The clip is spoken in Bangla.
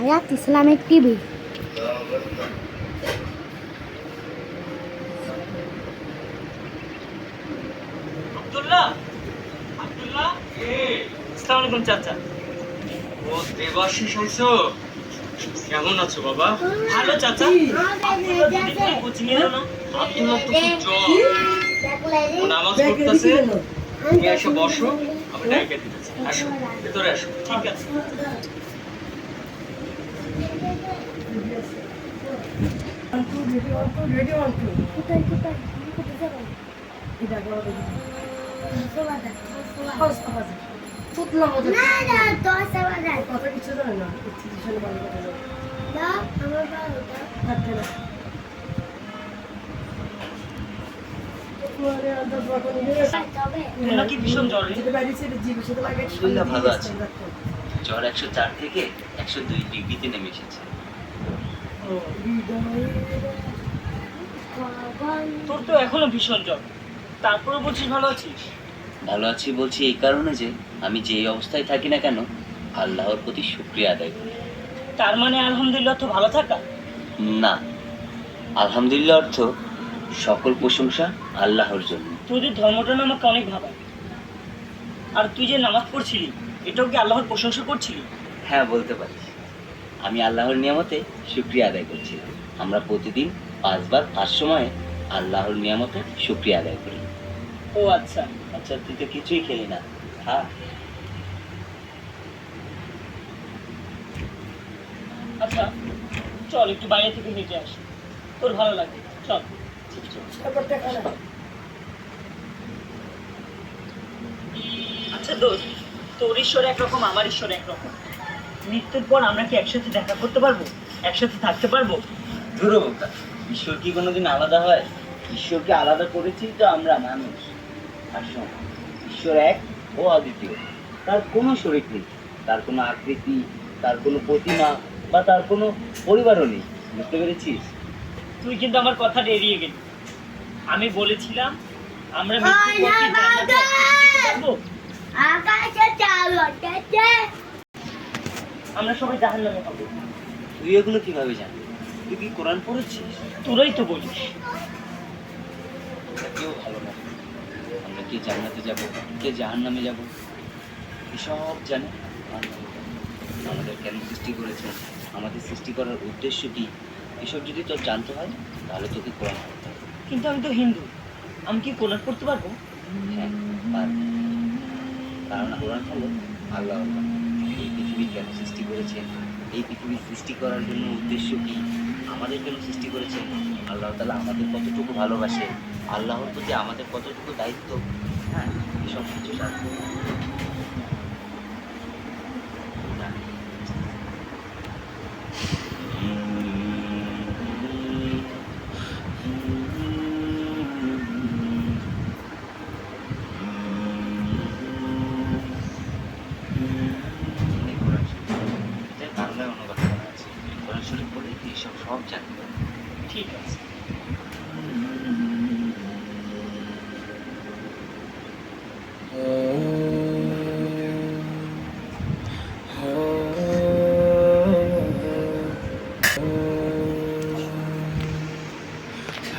হায়াত ইসলামিক টিভি। আব্দুল্লাহ? আব্দুল্লাহ? আসসালামু চাচা। ও দেবাশিস হইছো কেমন আছো বাবা? ভালো চাচা? আব্দুল্লাহ দুদিন ধরে কোচিং এলো না আব্দুল্লাহ তো খুব জ্বর। ও নামাজ পড়তেছে। তুমি এসে বসো আমি ডাইকে দিতেছি আসো ভেতরে আসো। ঠিক আছে। জ্বর একশো চার থেকে একশো দুই ডিগ্রিতে নেমে এসেছে। তোর তো এখনও ভীষণ জ্বর। তারপরে বলছিস ভালো আছিস? ভালো আছি বলছি এই কারণে যে আমি যে অবস্থায় থাকি না কেন আল্লাহর প্রতি শুক্রিয়া আদায় করি। তার মানে আলহামদুলিল্লাহ তো ভালো থাকা? না আলহামদুলিল্লাহ অর্থ সকল প্রশংসা আল্লাহর জন্য। তোদের ধর্মটা না আমাকে অনেক ভাবায়। আর তুই যে নামাজ পড়ছিলি এটাও কি আল্লাহর প্রশংসা করছিলি? হ্যাঁ বলতে পারিস। আমি আল্লাহর নিয়ামতে শুক্রিয়া আদায় করছি। আমরা প্রতিদিন পাঁচবার পাঁচ সময়ে আল্লাহর নিয়ামতে শুক্রিয়া আদায় করি। ও আচ্ছা। আচ্ছা তুই তো কিছুই খেলি না। হ্যাঁ আচ্ছা চল একটু বাইরে থেকে হেঁটে আসি। তোর ভালো লাগবে চল। আচ্ছা দোস্ত তোর ঈশ্বর একরকম আমার ঈশ্বর একরকম। মৃত্যুর পর আমরা কি একসাথে দেখা করতে পারব? একসাথে থাকতে পারব? ধ্রুবতা ঈশ্বর কি কোনোদিন আলাদা হয়? ঈশ্বরকে আলাদা করেছি তো আমরা মানুষ। আর শোন ঈশ্বর এক ও অদ্বিতীয়। তার কোনো শরীর নেই তার কোনো আকৃতি তার কোনো প্রতিমা বা তার কোনো পরিবারও নেই। বুঝতে পেরেছিস? তুই কিন্তু আমার কথাটা এড়িয়ে গেলি। আমি বলেছিলাম আমরা মৃত্যুর পর কি জান্নাতে একসাথে যেতে পারব আকাশে চাল আমরা সবাই জাহান্নামে পাবো তুই এগুলো কীভাবে জানবি তুই কি কোরআন পড়েছিস? তোরাই তো বলিস। কেউ ভালো না। আমরা কে জান্নাতে যাব? কে জাহান্নামে যাব? এসব জানে? আমাদের কেন সৃষ্টি করেছেন আমাদের সৃষ্টি করার উদ্দেশ্য কি? এসব যদি তোর জানতে হয় তাহলে তোকে কোরআন পড়তে হবে। কিন্তু আমি তো হিন্দু। আমি কি কোরআন পড়তে পারব? হ্যাঁ পারবি। কারণ কোরআন হলো আল্লাহ এই পৃথিবীর কেন সৃষ্টি করেছেন এই পৃথিবীর সৃষ্টি করার জন্য উদ্দেশ্য কী? আমাদের কেন সৃষ্টি করেছেন আল্লাহ তালা আমাদের কতটুকু ভালোবাসে? আল্লাহর প্রতি আমাদের কতটুকু দায়িত্ব? হ্যাঁ এসব কিছু জানতে